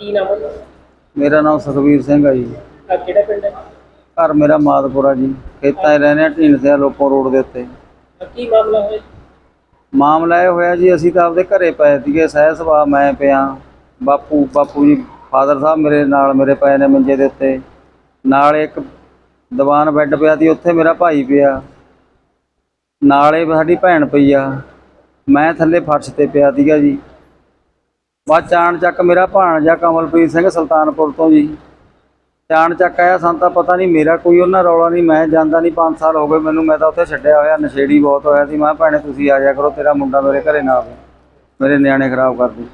ਕੀ ਨਾਮ ਹੈ ਮੇਰਾ ਨਾਮ ਸੁਖਵੀਰ ਸਿੰਘ ਆ ਜੀ। ਆ ਕਿਹੜਾ ਪਿੰਡ ਹੈ? ਘਰ ਮੇਰਾ ਮਾਦਪੁਰਾ ਜੀ। ਖੇਤਾਂ 'ਚ ਰਹਿੰਦੇ ਆ ਢੀਂਡ ਸਿਆ ਲੋਪੋ ਰੋਡ ਦੇ ਉੱਤੇ। ਆ ਕੀ ਮਾਮਲਾ ਹੋਇਆ ਮਾਮਲਾ ਇਹ ਹੋਇਆ ਜੀ ਅਸੀਂ ਤਾਂ ਆਪਦੇ ਘਰੇ ਪਏ ਸੀਗੇ ਸਹਿ ਸੁਭਾਅ ਮੈਂ ਪਿਆ। ਬਾਪੂ ਬਾਪੂ ਜੀ ਫਾਦਰ ਸਾਹਿਬ ਮੇਰੇ ਨਾਲ ਮੇਰੇ ਪਏ ਨੇ ਮੰਜੇ ਦੇ ਉੱਤੇ। ਨਾਲ ਇੱਕ ਦੀਵਾਨ ਬੈੱਡ ਪਿਆ ਸੀ ਉੱਥੇ ਮੇਰਾ ਭਾਈ ਪਿਆ। ਨਾਲੇ ਸਾਡੀ ਭੈਣ ਪਈ ਆ। ਮੈਂ ਥੱਲੇ ਫਰਸ਼ ਤੇ ਪਿਆ ਸੀਗਾ ਜੀ। ਬਾਅਦ ਚਾਣ ਚੱਕ ਮੇਰਾ ਭਾਣਜਾ ਕਮਲਪ੍ਰੀਤ ਸਿੰਘ ਸੁਲਤਾਨਪੁਰ ਤੋਂ ਜੀ। ਚਾਣ ਚੱਕ ਆਇਆ, ਸਾਨੂੰ ਤਾਂ ਪਤਾ ਨਹੀਂ ਮੇਰਾ ਕੋਈ ਉਹਨਾਂ ਰੌਲਾ ਨਹੀਂ, ਮੈਂ ਜਾਂਦਾ ਨਹੀਂ 5 ਸਾਲ ਹੋ ਗਏ ਮੈਨੂੰ, ਮੈਂ ਤਾਂ ਉੱਥੇ ਛੱਡਿਆ ਹੋਇਆ, ਨਸ਼ੇੜੀ ਬਹੁਤ ਹੋਇਆ ਸੀ। ਮੈਂ ਕਿਹਾ ਭੈਣੇ ਤੁਸੀਂ ਆ ਜਾਇਆ ਕਰੋ, ਤੇਰਾ ਮੁੰਡਾ ਮੇਰੇ ਘਰੇ ਨਾ ਆਵੇ, ਮੇਰੇ ਨਿਆਣੇ ਖਰਾਬ ਕਰਦੀ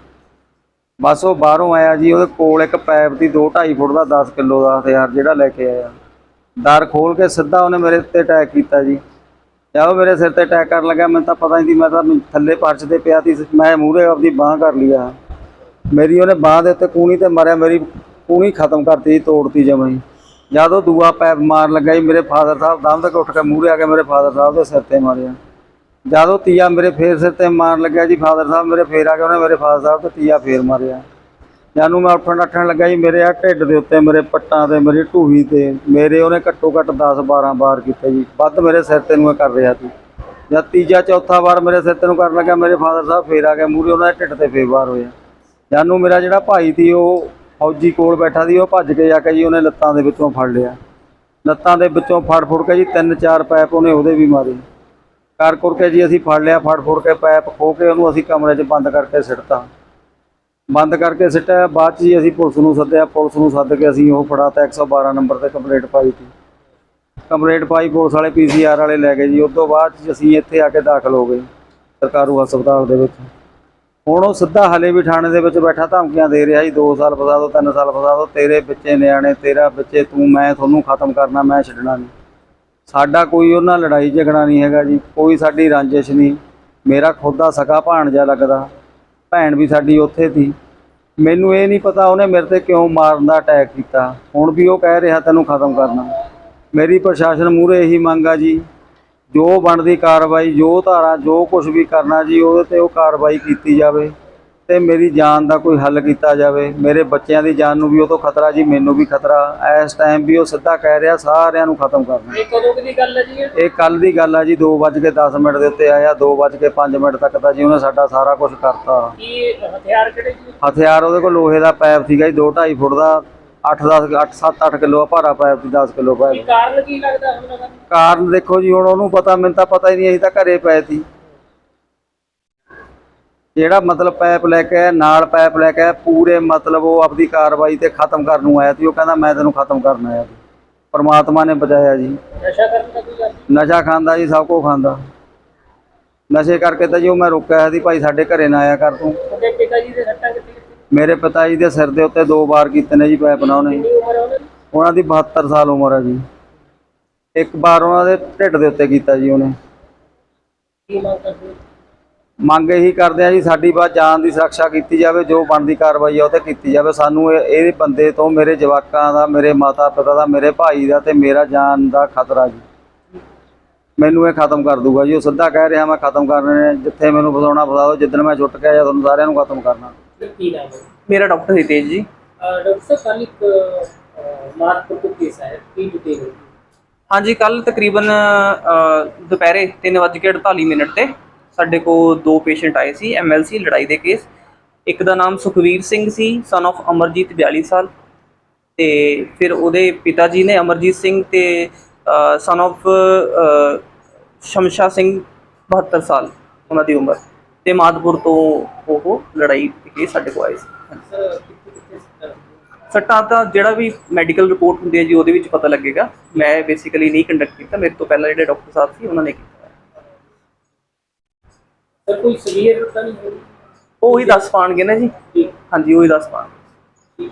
ਬਸ ਉਹ ਬਾਹਰੋਂ ਆਇਆ ਜੀ, ਉਹਦੇ ਕੋਲ ਇੱਕ ਪਾਈਪ ਦੀ 2.5 ਫੁੱਟ ਦਾ 10 ਕਿਲੋ ਦਾ ਹਥਿਆਰ ਜਿਹੜਾ ਲੈ ਕੇ ਆਇਆ। ਦਰ ਖੋਲ ਕੇ ਸਿੱਧਾ ਉਹਨੇ ਮੇਰੇ ਉੱਤੇ ਅਟੈਕ ਕੀਤਾ ਜੀ। ਜਦੋਂ ਮੇਰੇ ਸਿਰ ਤੇ ਅਟੈਕ ਕਰਨ ਲੱਗਾ ਮੈਨੂੰ ਤਾਂ ਪਤਾ ਨਹੀਂ ਸੀ, ਮੈਂ ਤਾਂ ਥੱਲੇ ਪਰਚ ਤੇ ਪਿਆ ਸੀ, ਮੈਂ ਮੂਹਰੇ ਆਪਦੀ ਬਾਹ ਕਰ ਲਿਆ ਮੇਰੀ ਉਹਨੇ ਬਾਹ ਦੇ ਉੱਤੇ ਕੂਣੀ ਤੇ ਮਾਰਿਆ ਮੇਰੀ ਕੂਣੀ ਖਤਮ ਕਰਤੀ ਜੀ, ਤੋੜਤੀ ਜਮਾਂ ਹੀ ਜਦ ਉਹ ਦੂਆ ਪੈਪ ਮਾਰ ਲੱਗਾ ਜੀ ਮੇਰੇ ਫਾਦਰ ਸਾਹਿਬ ਦਮ ਤੱਕ ਉੱਠ ਕੇ ਮੂਹਰੇ ਆ ਕੇ ਮੇਰੇ ਫਾਦਰ ਸਾਹਿਬ ਦੇ ਸਿਰ ਤੇ ਮਾਰਿਆ। ਜਦ ਉਹ ਤੀਆ ਮੇਰੇ ਫੇਰ ਸਿਰ ਤੇ ਮਾਰਨ ਲੱਗਿਆ ਜੀ ਫਾਦਰ ਸਾਹਿਬ ਮੇਰੇ ਫੇਰ ਆ ਕੇ ਉਹਨੇ ਮੇਰੇ ਫਾਦਰ ਸਾਹਿਬ ਤੇ ਤੀਆ ਫੇਰ ਮਾਰਿਆ। ਜਾਨੂੰ ਮੈਂ ਉੱਠਣ ਨੱਠਣ ਲੱਗਾ ਜੀ ਮੇਰੇ ਆ ਢਿੱਡ ਦੇ ਉੱਤੇ ਮੇਰੇ ਪੱਟਾਂ ਤੇ ਮੇਰੀ ਢੂਹੀ ਤੇ ਮੇਰੇ ਉਹਨੇ ਘੱਟੋ ਘੱਟ 10 12 ਵਾਰ ਕੀਤੇ ਜੀ। ਵੱਧ ਮੇਰੇ ਸਿਰ ਤੇ ਨੂੰ ਇਹ ਕਰ ਰਿਹਾ ਸੀ। ਜਦ ਤੀਜਾ ਚੌਥਾ ਵਾਰ ਮੇਰੇ ਸਿਰ ਤੇ ਨੂੰ ਕਰਨ ਲੱਗਾ ਮੇਰੇ ਫਾਦਰ ਸਾਹਿਬ ਫੇਰ ਆ ਕੇ ਮੂਹਰੇ ਉਹਨਾਂ ਦੇ ਢਿੱਡ ਤੇ ਫੇਰ ਵਾਰ ਹੋਇਆ। ਜਾਨੂੰ ਮੇਰਾ ਜਿਹੜਾ ਭਾਈ ਸੀ, ਉਹ ਫੌਜੀ ਕੋਲ ਬੈਠਾ ਸੀ, ਉਹ ਭੱਜ ਕੇ ਜਾ ਕੇ ਜੀ ਉਹਨੇ ਲੱਤਾਂ ਦੇ ਵਿੱਚੋਂ ਫੜ ਲਿਆ। ਲੱਤਾਂ ਦੇ ਵਿੱਚੋਂ ਫੜ ਫੁੜ ਕੇ ਜੀ ਤਿੰਨ ਚਾਰ ਪੈਪ ਉਹਨੇ ਉਹਦੇ ਵੀ ਮਾਰੇ। ਕਰ ਕੁਰ ਕੇ ਜੀ ਅਸੀਂ ਫੜ ਲਿਆ, ਫੜ ਫੁੜ ਕੇ ਪੈਪ ਖੋ ਕੇ ਉਹਨੂੰ ਅਸੀਂ ਕਮਰੇ 'ਚ ਬੰਦ ਕਰਕੇ ਸਿੱਟਤਾ। ਬੰਦ ਕਰਕੇ ਸਿੱਟਿਆ, ਬਾਅਦ 'ਚ ਜੀ ਅਸੀਂ ਪੁਲਿਸ ਨੂੰ ਸੱਦਿਆ, ਪੁਲਿਸ ਨੂੰ ਸੱਦ ਕੇ ਅਸੀਂ ਉਹ ਫੜਾਤਾ 112 ਨੰਬਰ ਤੇ ਕੰਪਲੇਂਟ ਪਾਈ ਸੀ। ਕੰਪਲੇਂਟ ਪਾਈ, ਪੁਲਿਸ ਵਾਲੇ ਪੀਸੀਆਰ ਵਾਲੇ ਲੈ ਗਏ ਜੀ, ਉਸ ਤੋਂ ਬਾਅਦ 'ਚ ਅਸੀਂ ਇੱਥੇ ਆ ਕੇ ਦਾਖਲ ਹੋ ਗਏ, ਸਰਕਾਰੂ ਹਸਪਤਾਲ ਦੇ ਵਿੱਚ। ਹੁਣ ਉਹ ਸਿੱਧਾ ਹਲੇ ਵੀ ਥਾਣੇ ਦੇ ਵਿੱਚ ਬੈਠਾ, ਧਮਕੀਆਂ ਦੇ ਰਿਹਾ ਜੀ 2 ਸਾਲ ਫਸਾ ਦੋ 3 ਸਾਲ ਫਸਾ ਦੋ, ਤੇਰੇ ਬੱਚੇ ਨਿਆਣੇ, ਤੇਰਾ ਬੱਚੇ, ਤੂੰ, ਮੈਂ ਤੁਹਾਨੂੰ ਖਤਮ ਕਰਨਾ, ਮੈਂ ਛੱਡਣਾ ਨਹੀਂ। ਸਾਡਾ ਕੋਈ ਉਹਨਾਂ ਲੜਾਈ ਝਗੜਾ ਨਹੀਂ ਹੈਗਾ ਜੀ, ਕੋਈ ਸਾਡੀ ਰੰਜਿਸ਼ ਨਹੀਂ। ਮੇਰਾ ਖੁਦ ਦਾ ਸਕਾ ਭਾਣਜਾ ਲੱਗਦਾ, ਭੈਣ ਵੀ ਸਾਡੀ ਉੱਥੇ ਸੀ। ਮੈਨੂੰ ਇਹ ਨਹੀਂ ਪਤਾ ਉਹਨੇ ਮੇਰੇ ਤੇ ਕਿਉਂ ਮਾਰਨ ਦਾ ਅਟੈਕ ਕੀਤਾ। ਹੁਣ ਵੀ ਉਹ ਕਹਿ ਰਿਹਾ, ਤੈਨੂੰ ਖਤਮ ਕਰਨਾ। ਮੇਰੀ ਪ੍ਰਸ਼ਾਸਨ ਮੂਹਰੇ ਇਹੀ ਮੰਗ ਆ ਜੀ। ਜੋ ਬਣਦੀ ਕਾਰਵਾਈ ਜੋ ਧਾਰਾ ਜੋ ਕੁਝ ਵੀ ਕਰਨਾ ਜੀ ਉਹਦੇ ਤੇ ਉਹ ਕਾਰਵਾਈ ਕੀਤੀ ਜਾਵੇ ਤੇ ਮੇਰੀ ਜਾਨ ਦਾ ਕੋਈ ਹੱਲ ਕੀਤਾ ਜਾਵੇ। ਮੇਰੇ ਬੱਚਿਆਂ ਦੀ ਜਾਨ ਨੂੰ ਵੀ ਉਹ ਤੋਂ ਖਤਰਾ ਜੀ ਮੈਨੂੰ ਵੀ ਖਤਰਾ। ਇਸ ਟਾਈਮ ਵੀ ਉਹ ਸਿੱਧਾ ਕਹਿ ਰਿਹਾ ਸਾਰਿਆਂ ਨੂੰ ਖਤਮ ਕਰਨਾ। ਇਹ ਕਦੋਂ ਦੀ ਗੱਲ ਹੈ ਜੀ ਇਹ? ਕੱਲ ਦੀ ਗੱਲ ਆ ਜੀ 2:10 ਮਿੰਟ ਦੇ ਉੱਤੇ ਆਇਆ 2:05 ਮਿੰਟ ਤੱਕ ਤਾਂ ਜੀ ਉਹਨੇ ਸਾਡਾ ਸਾਰਾ ਕੁਝ ਕਰਤਾ। ਕੀ ਹਥਿਆਰ ਕਿਹੜੇ ਜੀ? ਹਥਿਆਰ ਉਹਦੇ ਕੋਲ ਲੋਹੇ ਦਾ ਪਾਈਪ ਸੀਗਾ ਜੀ 2.5 ਫੁੱਟ ਦਾ। 8-10 8 7-8 ਕਿਲੋ ਭਾਰਾ ਸੀ 10 ਕਿਲੋ ਕੀ ਪਾਈਪ ਕਾਰਨ ਕੀ ਲੱਗਦਾ ਹਮਲਾ ਕਰਨ ਦੇਖੋ ਜੀ ਹੁਣ ਉਹਨੂੰ ਪਤਾ ਮੈਨੂੰ ਤਾਂ ਪਤਾ ਹੀ ਨਹੀਂ ਅਸੀਂ ਤਾਂ ਘਰੇ ਪਏ ਸੀ। ਜਿਹੜਾ ਮਤਲਬ ਪਾਈਪ ਲੈ ਕੇ ਆਇਆ, ਨਾਲ ਪਾਈਪ ਲੈ ਕੇ ਆਇਆ, ਪੂਰੇ ਮਤਲਬ ਉਹ ਆਪਦੀ ਕਾਰਵਾਈ ਤੇ ਖਤਮ ਕਰਨ ਨੂੰ ਆਇਆ ਸੀ। ਉਹ ਕਹਿੰਦਾ ਮੈਂ ਤੈਨੂੰ ਖਤਮ ਕਰਨ ਆਇਆ ਸੀ। ਪਰਮਾਤਮਾ ਨੇ ਬਚਾਇਆ ਜੀ। ਨਸ਼ਾ ਕਰਨ ਦਾ ਕੋਈ ਗੱਲ ਨਸ਼ਾ ਖਾਂਦਾ ਜੀ ਸਭ ਕੁਝ ਖਾਂਦਾ। ਨਸ਼ੇ ਕਰਕੇ ਤਾਂ ਜੀ ਉਹ ਮੈਂ ਰੋਕਿਆ ਸੀ ਭਾਈ ਸਾਡੇ ਘਰੇ ਨਾ ਆਇਆ ਕਰ ਤੂੰ। ਪਿਤਾ ਜੀ ਦੇ ਮੇਰੇ ਪਿਤਾ ਜੀ ਦੇ ਸਿਰ ਦੇ ਉੱਤੇ ਦੋ ਵਾਰ ਕੀਤੇ ਨੇ ਜੀ ਪੈਪ ਨਾਲ ਉਹਨੇ। ਉਹਨਾਂ ਦੀ ਉਹਨਾਂ 72 ਸਾਲ ਉਮਰ ਹੈ ਜੀ। ਇੱਕ ਵਾਰ ਉਹਨਾਂ ਦੇ ਢਿੱਡ ਦੇ ਉੱਤੇ ਕੀਤਾ ਜੀ ਉਹਨੇ। ਮੰਗ ਇਹੀ ਕਰਦੇ ਆ ਜੀ, ਸਾਡੀ ਬਾਤ ਜਾਨ ਦੀ ਸੁਰੱਖਿਆ ਕੀਤੀ ਜਾਵੇ, ਜੋ ਬਣਦੀ ਕਾਰਵਾਈ ਆ ਉਹ ਤੇ ਕੀਤੀ ਜਾਵੇ। ਸਾਨੂੰ ਇਹ ਬੰਦੇ ਤੋਂ ਮੇਰੇ ਜਵਾਕਾਂ ਦਾ, ਮੇਰੇ ਮਾਤਾ ਪਿਤਾ ਦਾ, ਮੇਰੇ ਭਾਈ ਦਾ ਤੇ ਮੇਰਾ ਜਾਨ ਦਾ ਖਤਰਾ ਜੀ। ਮੈਨੂੰ ਇਹ ਖਤਮ ਕਰ ਦੂਗਾ ਜੀ। ਉਹ ਸਿੱਧਾ ਕਹਿ ਰਿਹਾ, ਮੈਂ ਖਤਮ ਕਰਨੇ ਜਿੱਥੇ ਮੈਨੂੰ ਫਸਾਉਣਾ, ਫਸਾ ਦਿਓ। ਜਿੱਦਣ ਮੈਂ ਛੁੱਟ ਕੇ ਆਇਆ, ਤੁਹਾਨੂੰ ਸਾਰਿਆਂ ਨੂੰ ਖਤਮ ਕਰਨਾ। ਕੀ ਨਾਮ ਹੈ? ਮੇਰਾ ਡਾਕਟਰ ਹਿਤੇਸ਼ ਜੀ। ਡਾਕਟਰ ਸਾਹਿਬ ਕੱਲ ਇੱਕ ਮਾਰਕਪੁਰ ਤੋਂ ਕੇਸ ਆਇਆ। ਕੀ ਡਿਟੇਲ ਹੈ? ਹਾਂਜੀ ਕੱਲ ਤਕਰੀਬਨ ਦੁਪਹਿਰੇ 3:48 ਮਿੰਟ ਤੇ ਸਾਡੇ ਕੋਲ ਦੋ ਪੇਸ਼ੈਂਟ ਆਏ ਸੀ ਐਮਐਲਸੀ ਲੜਾਈ ਦੇ ਕੇਸ ਇੱਕ ਦਾ ਨਾਮ ਸੁਖਵੀਰ ਸਿੰਘ ਸੀ ਸਨ of ਅਮਰਜੀਤ 42 ਸਾਲ। ਤੇ ਫਿਰ ਉਹਦੇ ਪਿਤਾ ਜੀ ਨੇ ਅਮਰਜੀਤ ਸਿੰਘ ਤੇ ਸਨ ਅ, ਸ਼ਮਸ਼ਾ ਸਿੰਘ 72 ਸਾਲ ਉਹਨਾਂ ਦੀ ਉਮਰ। ਤੇ ਮਾਦਪੁਰ ਤੋਂ ਉਹ ਲੜਾਈ ਕੇਸ ਸਾਡੇ ਕੋਲ ਆਏ ਸੀ। ਸੱਟਾਂ ਤਾਂ ਜਿਹੜਾ ਵੀ ਮੈਡੀਕਲ ਰਿਪੋਰਟ ਹੁੰਦੀ ਹੈ ਜੀ ਉਹਦੇ ਵਿੱਚ ਪਤਾ ਲੱਗੇਗਾ। ਮੈਂ ਬੇਸਿਕਲੀ ਨਹੀਂ ਕੰਡਕਟ ਕੀਤਾ। ਮੇਰੇ ਤੋਂ ਪਹਿਲਾਂ ਜਿਹੜੇ ਡਾਕਟਰ ਸਾਹਿਬ ਸੀ ਉਹਨਾਂ ਨੇ ਕੀਤਾ। ਸਰ ਕੋਈ ਸਵੀਅਰ ਤਾਂ ਨਹੀਂ ਹੋਈ? ਉਹ ਹੀ ਦੱਸ ਪਾਣਗੇ ਨਾ ਜੀ। ਹਾਂਜੀ ਉਹ ਹੀ ਦੱਸ ਪਾਣਗੇ।